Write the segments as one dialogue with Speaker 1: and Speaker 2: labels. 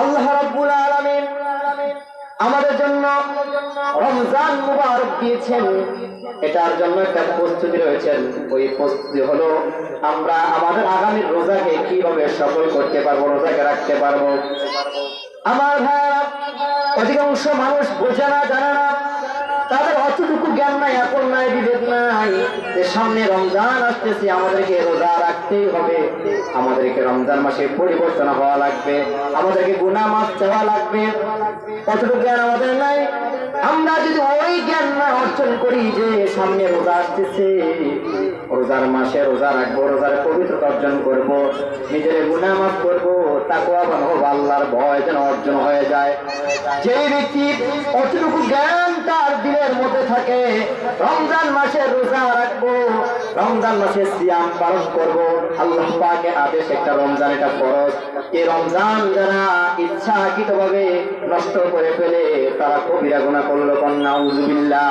Speaker 1: আল্লাহ রাব্বুল আলামিন আমাদের জন্য রমজান মুবারক দিয়েছেন। এটার জন্য একটা প্রস্তুতি রয়েছেন ওই প্রস্তুতি হলো, আমরা আমাদের আগামী রোজাকে কীভাবে সফল করতে পারব, রোজাকে রাখতে পারব? আমার ভাইয়েরা, অধিকাংশ মানুষ বোঝে না, জানে না। তাদের অতটুকু জ্ঞান নাই আপন নাই বিভেদ নাই যে সামনে রমজান আসতেছে, আমাদেরকে রোজা রাখতেই হবে আমাদেরকে রমজান মাসে পরিবর্তন হওয়া লাগবে আমাদেরকে গুনা মাছ চাওয়া লাগবে। কতটুকু জ্ঞান আমাদের নাই? আমরা যদি ওই জ্ঞান না অর্জন করি যে সামনে রোজা আসতেছে, রোজার মাসে রোজা রাখব, রোজার পবিত্রতা অর্জন করব, নিজের গুনা মাফ করব তাকুয়া বানাবো, আল্লাহর ভয় যেন অর্জন হয়ে যায়। যে ব্যক্তি অতটুকু জ্ঞান তার দিলের মধ্যে থাকে, রমজান মাসে রোজা রাখব, রমজান মাসে সিয়াম পালন করব, আল্লাহ পাকে আদেশ একটা রমজান এটা ফরজ। এই রমজান যারা ইচ্ছাকৃত ভাবে নষ্ট করে ফেলে, তারা কবিরা গুণা করল কন্যা উজুবিল্লাহ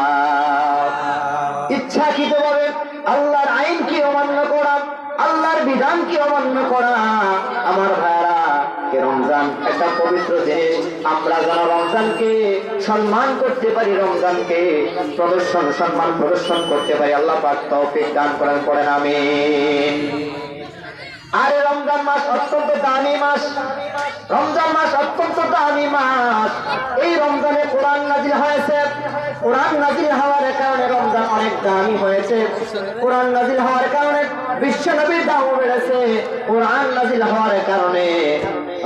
Speaker 1: ইচ্ছাকৃত ভাবে আল্লাহর আইন কি অমান্য করা, আল্লাহর বিধান কি অমান্য করা। আমার ভাইরা রমজান একটা পবিত্র জিনিস আমরা যেন রমজানকে সম্মান করতে পারি, রমজানকে প্রদর্শন, সম্মান প্রদর্শন করতে পারি, আল্লাহ পাক তৌফিক দান করেন করেন আমিন। আরে রমজান মাস অত্যন্ত দামি মাস। রমজান মাস অত্যন্ত দামি মাস। এই রমজানে কোরআন নাজিল হয়েছে। কোরআন নাজিল হওয়ার কারণে রমজান অনেক দামি হয়েছে। কোরআন নাজিল হওয়ার কারণে বিশ্ব নবীর দাম বেড়েছে। কোরআন নাজিল হওয়ার কারণে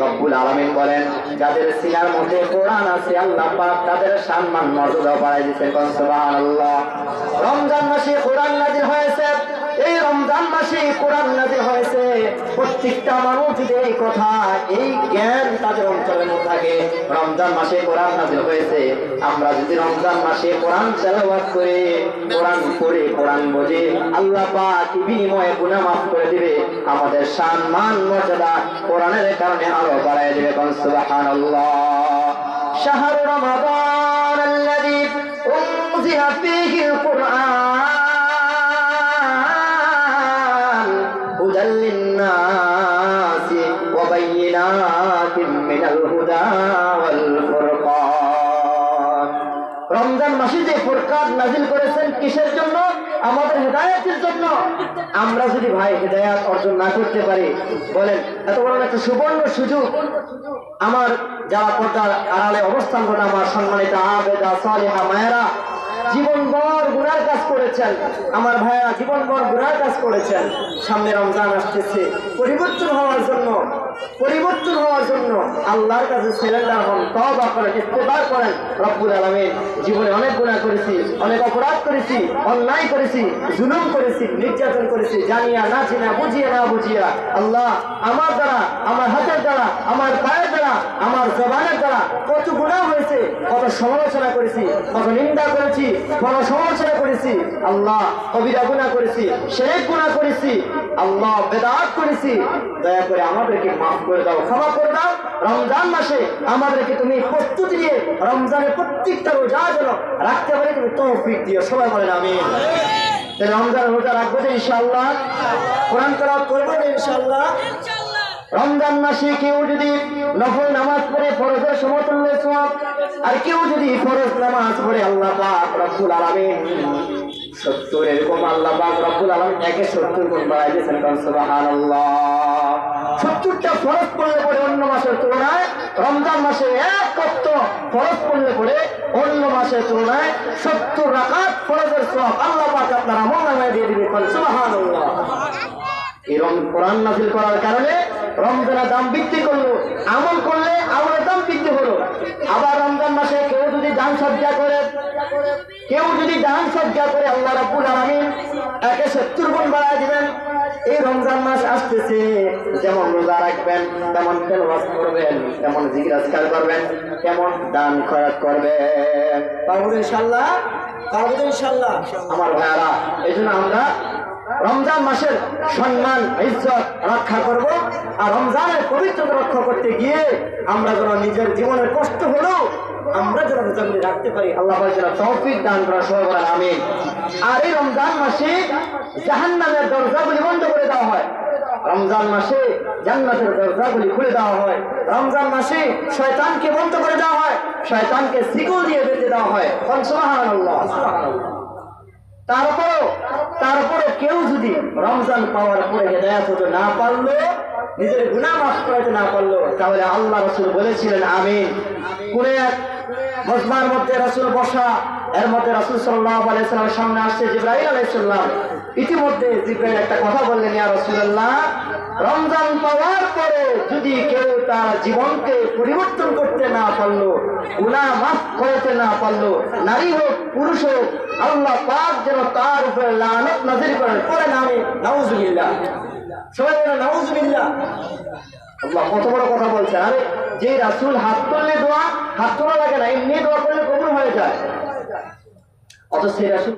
Speaker 1: রব্বুল আলামিন বলেন, যাদের সিনার মধ্যে কোরআন আছে, আল্লাহ পাক তাদের সম্মান মর্যাদা বাড়াই দিচ্ছেন সুবহানাল্লাহ। রমজান মাসে কোরআন নাজিল হয়েছে। এই রমজান মাসে কোরআন নাজে হয়েছে। প্রত্যেকটা মানুষদের এই কথা, এই জ্ঞান তাদের অঞ্চলের মধ্যে থাকে। রমজান মাসে কোরআন নাজে হয়েছে। আমরা যদি রমজান মাসে কোরআন তেলাবাদ করে, কোরআন পড়ে, কোরআন বোঝে, আল্লাহ পাক বিনিময়ে গুনাহ মাফ করে দিবে। আমাদের সম্মান মান, মর্যাদা কোরআনের কারণে আরও বাড়ায় দেবে। কোন সুবহানাল্লাহ। শাহরু রমাদান আল্লাযী উনজিলা ফীহিল কুরআন। রমজান মাসে যে ফুরকান নাজিল করেছেন কিসের জন্য? আমাদের হেদায়াতের জন্য। আমরা যদি ভাই হেদায়াত অর্জন না করতে পারি, বলেন, এত বড় একটা সুবর্ণ সুযোগ আমার যারা পর্দার আড়ালে অবস্থান করে, আমার সম্মানিত আবেদা সালেহা মায়েরা, জীবনভর গুনার কাজ করেছেন। আমার ভাইয়া জীবনভর গুনার কাজ করেছেন। সামনে রমজান আসতেছে। পরিবর্তন হওয়ার জন্য পরিবর্তন হওয়ার জন্য আল্লাহর কাছে সিলেন্ডার হন তবা করেন ইস্তেবার করেন। রব্বুল আলমের জীবনে অনেক গুণা করেছি, অনেক অপরাধ করেছি, অন্যায় করেছি, জুলুম করেছি, নির্যাতন করেছি, জানিয়া, না চিনা বুঝিয়া, না বুঝিয়া। আল্লাহ আমার দ্বারা, আমার হাতের দ্বারা, আমার পায়ের দ্বারা, আমার জবানের দ্বারা কত গুণা হয়েছে সমালোচনা করেছি কত নিন্দা করেছি কত সমালোচনা করেছি, আল্লাহ কবিরা গুণা করেছি শেখ গুণা করেছি, আল্লাহ বেদাত করেছি। দয়া করে আমাদেরকে মাফ করে দাও, ক্ষমা করে দাও। রমজান মাসে আমাদেরকে তুমি প্রস্তুতি নিয়ে রমজানের প্রত্যেকটা রোজা যেন রাখতে পারি, তুমি তৌফিক দিও। সবাই বলেন আমি রমজান রোজা রাখব যে ইনশাল্লাহ কোরআন করা করব ইনশাল্লাহ রমজান মাসে কেউ যদি নফল নামাজ পড়ে ফরজের সমতুল্য সওয়াব, আর কেউ যদি ফরজ নামাজ পড়ে, আল্লাহ পাক রব্বুল আলামিন সত্তর এরকম আল্লাহ পাক রব্বুল আলামিন একে সত্তর গুণ বাড়াই দিয়েছেন। কারণ সত্তরটা ফরজ পড়লে পরে অন্য মাসের তুলনায় রমজান মাসে এক কত ফরজ পড়লে পরে অন্য মাসের তুলনায় সত্তর রাকাত ফরজের সওয়াব আল্লাহ পাক আপনার আমল নামায় দিয়ে দিবে সুবহানাল্লাহ। এরকম কোরআন নাজিল করার কারণে রমজানের দাম বৃদ্ধি করল আমল করলে আমলের দাম বৃদ্ধি হলো। আবার রমজান মাসে কেউ যদি দান সজ্জা করে কেউ যদি দান সজ্জা করে আল্লাহ রাব্বুল আলামিন একে সত্তর গুণ বাড়ায় দিবেন। এই রমজান মাস আসতেছে যেমন রোজা রাখবেন তেমন তেলবাস করবেন তেমন জিকির আজকার করবেন তেমন দান খরচ করবেন। পারব ইনশাল্লাহ পারব ইনশাল্লাহ আমার ভাইয়ারা এই জন্য আমরা রমজান মাসের সম্মান, ইজ্জত রক্ষা করব। আর রমজানের পবিত্রতা রক্ষা করতে গিয়ে আমরা যেন নিজের জীবনের কষ্ট হলেও আমরা যেন রোজাগুলি রাখতে পারি। আল্লাহ যেন তৌফিক দান করা বলেন, আমিন। আর এই রমজান মাসে জাহান্নামের দরজাগুলি বন্ধ করে দেওয়া হয়। রমজান মাসে জান্নাতের দরজাগুলি খুলে দেওয়া হয়। রমজান মাসে শয়তানকে বন্ধ করে দেওয়া হয়। শয়তানকে শিকল দিয়ে বেঁধে দেওয়া হয়। সুবহানাল্লাহ সুবহানাল্লাহ। তারপরও তারপরে কেউ যদি রমজান পাওয়ার পরে হেদায়াত হতে না পারল, নিজের গুণা মাফ করাতে না পারল, তাহলে আল্লাহ রসুল বলেছিলেন আমি কোন এক মজমার মধ্যে রসুল বসা, এর মধ্যে রসুল সাল্লাহ আলাইসাল্লামের সামনে আসছে জিব্রাহিম আলাইসাল্লাম ইতিমধ্যে জিব্রাহিম একটা কথা বললেন, ইয়া রসুল্লাহ রমজান পাওয়ার পরে যদি কেউ তার জীবনকে পরিবর্তন করতে না পারল গুণা মাফ করতে না পারল, নারী হোক, পুরুষ হোক, আল্লাহ পাক যেন তার উপরে লানত নাজির করেন। পরে নামে নাউজুবিল্লাহ। সবাই বলে নাউজুবিল্লাহ। কত বড় কথা বলছে আরে, যে রাসূল হাত তুললে দোয়া, হাত তোলা লাগে না, এমনি দোয়া করলে কবুল হয়ে যায়। অথচ সেই রাসূল